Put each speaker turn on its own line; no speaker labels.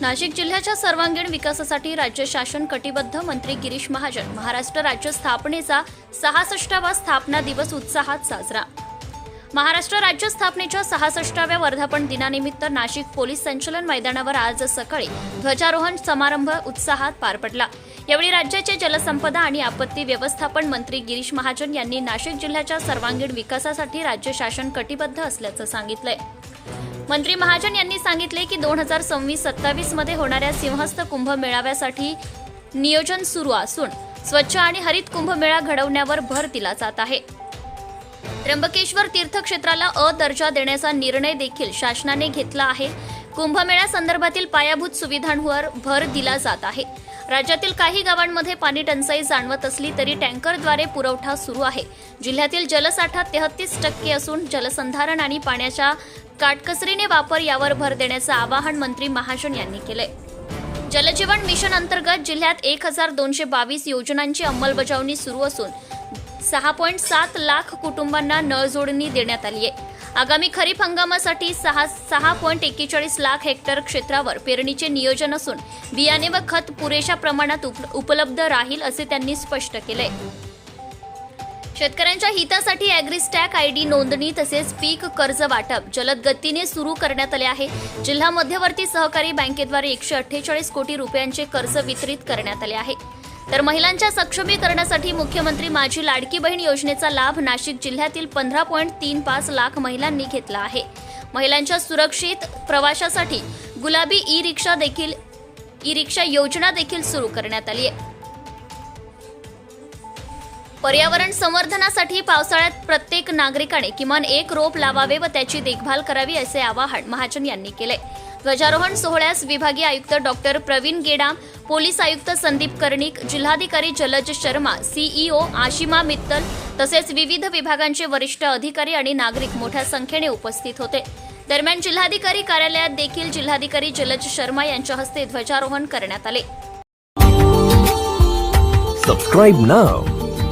नाशिक जिल्ह्याच्या सर्वांगीण विकासासाठी राज्य शासन कटिबद्ध मंत्री गिरीश महाजन. महाराष्ट्र राज्य स्थापनेचा सहासष्टावा स्थापना दिवस उत्साहात साजरा. महाराष्ट्र राज्य स्थापनेच्या सहासष्टाव्या वर्धापन दिनानिमित्त नाशिक पोलीस संचलन मैदानावर आज सकाळी ध्वजारोहण समारंभ उत्साहात पार पडला. यावेळी राज्याचे जलसंपदा आणि आपत्ती व्यवस्थापन मंत्री गिरीश महाजन यांनी नाशिक जिल्ह्याच्या सर्वांगीण विकासासाठी राज्य शासन कटिबद्ध असल्याचं सांगितलंय. मंत्री महाजन यांनी सांगितले की दोन हजार सव्वीस सत्तावीसमध्ये होणाऱ्या सिंहस्थ कुंभ मेळाव्यासाठी नियोजन सुरू असून स्वच्छ आणि हरित कुंभमेळा घडवण्यावर भर दिला जात आहे. त्र्यंबकेश्वर तीर्थक्षेत्राला अ दर्जा देण्याचा निर्णय देखील शासनाने घेतला आहे. कुंभमेळ्या संदर्भातील पायाभूत सुविधांवर भर दिला जात आहे. राज्यातील काही गावांमध्ये पाणी टंचाई जाणवत असली तरी टँकरद्वारे पुरवठा सुरू आहे. जिल्ह्यातील जलसाठा तेहतीस टक्के असून जलसंधारण आणि पाण्याच्या काटकसरीने वापर यावर भर देण्याचं आवाहन मंत्री महाजन यांनी केलंय. जलजीवन मिशन अंतर्गत जिल्ह्यात एक हजार दोनशे बावीस योजनांची अंमलबजावणी सुरू असून सहा पॉईंट सात लाख कुटुंबांना नळजोडणी देण्यात आली आहे. आगामी खरीप हंगामासाठी सहा सहा पॉईंट एक्केचाळीस लाख हेक्टर क्षेत्रावर पेरणीचे नियोजन असून बियाणे व खत पुरेशा प्रमाणात उप- उपलब्ध राहील असे त्यांनी स्पष्ट केले. शेतकऱ्यांच्या हितासाठी ॲग्रीस्टॅक आय डी नोंदणी तसेच पीक कर्ज वाटप जलद गतीने सुरू करण्यात आले आहे. जिल्हा मध्यवर्ती सहकारी बँकेद्वारे एकशे अठ्ठेचाळीस कोटी रुपयांचे कर्ज वितरित करण्यात आले आहे. तर महिलांच्या सक्षमीकरणासाठी मुख्यमंत्री माझी लाडकी बहीण योजनेचा लाभ नाशिक जिल्ह्यातील पंधरा पॉईंट तीन पाच लाख महिलांनी घेतला आहे. महिलांच्या सुरक्षित प्रवाशासाठी गुलाबी ई रिक्षा देखील ई रिक्षा योजना देखील सुरू करण्यात आली आहे. पर्यावरण संवर्धनासाठी पावसाळ्यात प्रत्येक नागरिकाने किमान एक रोप लावावे व त्याची देखभाल करावी असे आवाहन महाजन यांनी केले. ध्वजारोहण सोहळ्यास विभागीय आयुक्त डॉक्टर प्रवीण गेडाम पोलीस आयुक्त संदीप कर्णिक जिल्हाधिकारी जलज शर्मा सीईओ आशिमा मित्तल तसेच विविध विभागांचे वरिष्ठ अधिकारी आणि नागरिक मोठ्या संख्येने उपस्थित होते. दरम्यान जिल्हाधिकारी कार्यालयात देखील जिल्हाधिकारी जलज शर्मा यांच्या हस्ते ध्वजारोहण करण्यात आले.